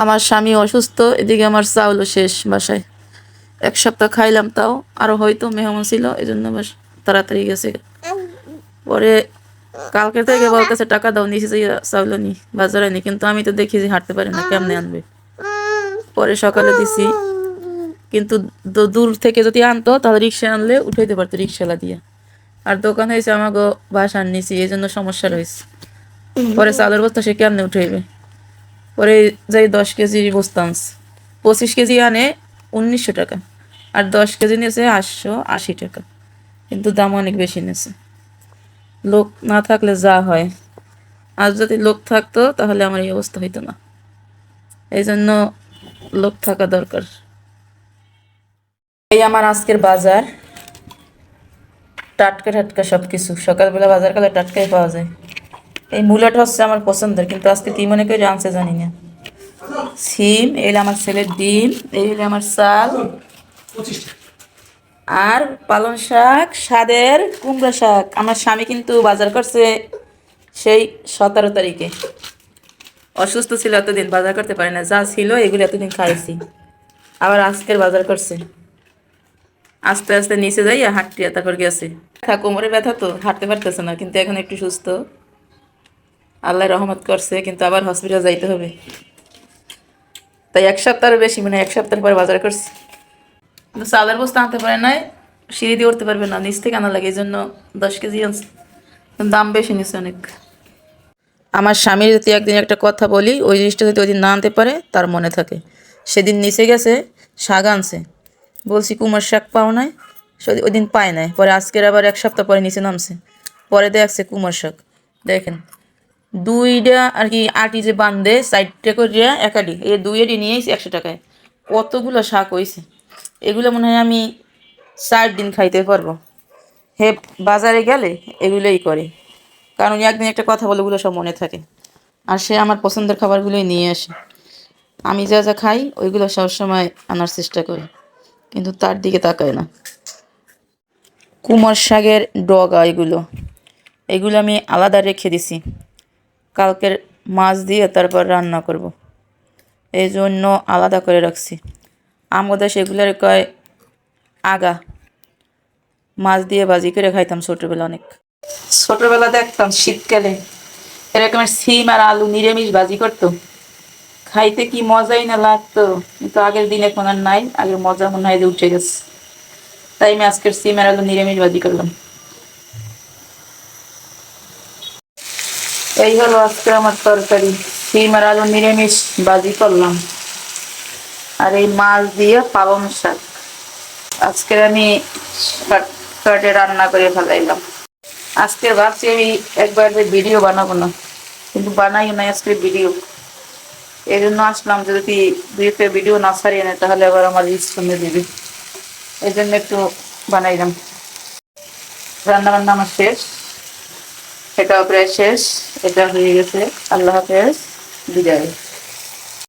আমার স্বামী অসুস্থ, এদিকে আমার চাউলও শেষ বাসায়। এক সপ্তাহ খাইলাম তাও আরও হয়তো মেহমান ছিল এই জন্য বাস তাড়াতাড়ি গেছে। পরে কালকে থেকে কাছে টাকা দাও, নিচে যাই চাউল নি বাজারে নি কিন্তু আমি তো দেখি যে হাঁটতে পারি না, কেমনে আনবে? পরে সকালে দিছি। কিন্তু দূর থেকে যদি আনতো, তাহলে রিক্সা আনলে উঠাইতে পারতো রিক্সালা দিয়ে। আর দোকান হয়েছে আমাকে বাসার নিচে এই জন্য সমস্যা রয়েছে। পরে চালের বস্তা সে কেমনে উঠাইবে? পরে যাই দশ কেজি বস্তা আনছে পঁচিশ কেজি আনে উনিশশো টাকা। আর দশ কেজি নিয়েছে আটশো আশি টাকা। কিন্তু দাম অনেক বেশি নিয়েছে। লোক না থাকলে যা হয়। আর যদি লোক থাকতো, তাহলে আমার এই অবস্থা হইতো না। এই জন্য লোক থাকা দরকার। এই আমার আজকের বাজার। টাটকা টাটকা সব কিছু সকালবেলা বাজার করলে টাটকাই পাওয়া যায়। এই মূলাটা হচ্ছে আমার পছন্দের, কিন্তু আজকে কি মনে করে জানছে জানি না। সিম, এই হলো আমার ছেলের ডিম, এই হলো আমার চাল। আর পালং শাক, স্বাদের কুমড়া শাক। আমার স্বামী কিন্তু বাজার করছে সেই সতেরো তারিখে। অসুস্থ ছিল এতদিন, বাজার করতে পারে না। যা ছিল, এগুলো এতদিন খাইছি। আবার আজকের বাজার করছে। আস্তে আস্তে নিচে যাই হাঁটতে, তারপর গেছে। কোমরে ব্যথা তো, হাঁটতে পারতেছে না, কিন্তু এখন একটু সুস্থ। আল্লাহ রহমত করছে, কিন্তু আবার হসপিটাল যাইতে হবে। তাই এক সপ্তাহের বেশি মানে এক সপ্তাহ পরে বাজার করছি। কিন্তু চালের বস্তা আনতে পারে নাই, সিঁড়ি দিয়ে উঠতে পারবে না, নিচ থেকে আনা লাগে এই জন্য দশ কেজি দাম বেশি নিচ্ছে অনেক। আমার স্বামীর যদি একদিন একটা কথা বলি, ওই জিনিসটা যদি ওই দিন না আনতে পারে, তার মনে থাকে। সেদিন নিচে গেছে, শাক আনছে। বলছি, কুমার শাক পাও নাই ওই দিন পায় নাই। পরে আজকের আবার এক সপ্তাহ পরে নিচে নামছে। পরে দেখছে কুমার শাক। দেখেন দুইটা আর কি আটি যে বান্ধে সাইডটা করে একাডি। এই দুই আটি নিয়ে একশো টাকায়। কতগুলো শাক হয়েছে এগুলো মনে হয় আমি চার দিন খাইতে পারব। হে, বাজারে গেলে এগুলোই করে। কারণ একদিন একটা কথা বলে ওগুলো সব মনে থাকে। আর সে আমার পছন্দের খাবারগুলোই নিয়ে আসে। আমি যা যা খাই, ওইগুলো সবসময় আনার চেষ্টা করি। কিন্তু তার দিকে তাকায় না। কুমার শাকের ডগা এগুলো। এগুলো আমি আলাদা রেখে দিছি। কালকের মাছ দিয়ে তারপর রান্না করব। এই জন্য আলাদা করে রাখছি। আমাদের সেগুলোর কয় আগা। মাছ দিয়ে ভাজি করে খাইতাম ছোটোবেলা অনেক। ছোটোবেলা দেখতাম শীতকালে এরকমের সিম আর আলু নিরামিষ ভাজি করতো। খাইতে কি মজাই না লাগতো। কিন্তু আগের দিন এখন আর নাই, আগের মজা মনে হয় যে উঠে গেছে। তাই আমি আজকের সিম আর আলু নিরামিষ ভাজি করলাম। এই হলো আজকে আমার তরকারি। সিম আর আলু নিরামিষ, ভাজি করলাম। আর এই মাছ দিয়ে পালং শাক। আজকে আমি শর্টকাটে রান্না করে ফেলাইলাম। আজকে ভাবছি আমি একবার ভিডিও বানাবো না। কিন্তু বানাই না আজকে ভিডিও। এই জন্য আসলাম যদি দুই একটা ভিডিও না ছাড়িয়ে নেয়, তাহলে আবার আমার রিচ কমে দিবে এই জন্য একটু বানাইলাম। রান্না বান্না আমার শেষ। এটাও প্রায় শেষ এটা হয়ে গেছে। আল্লাহ হাফেজ বিদায়।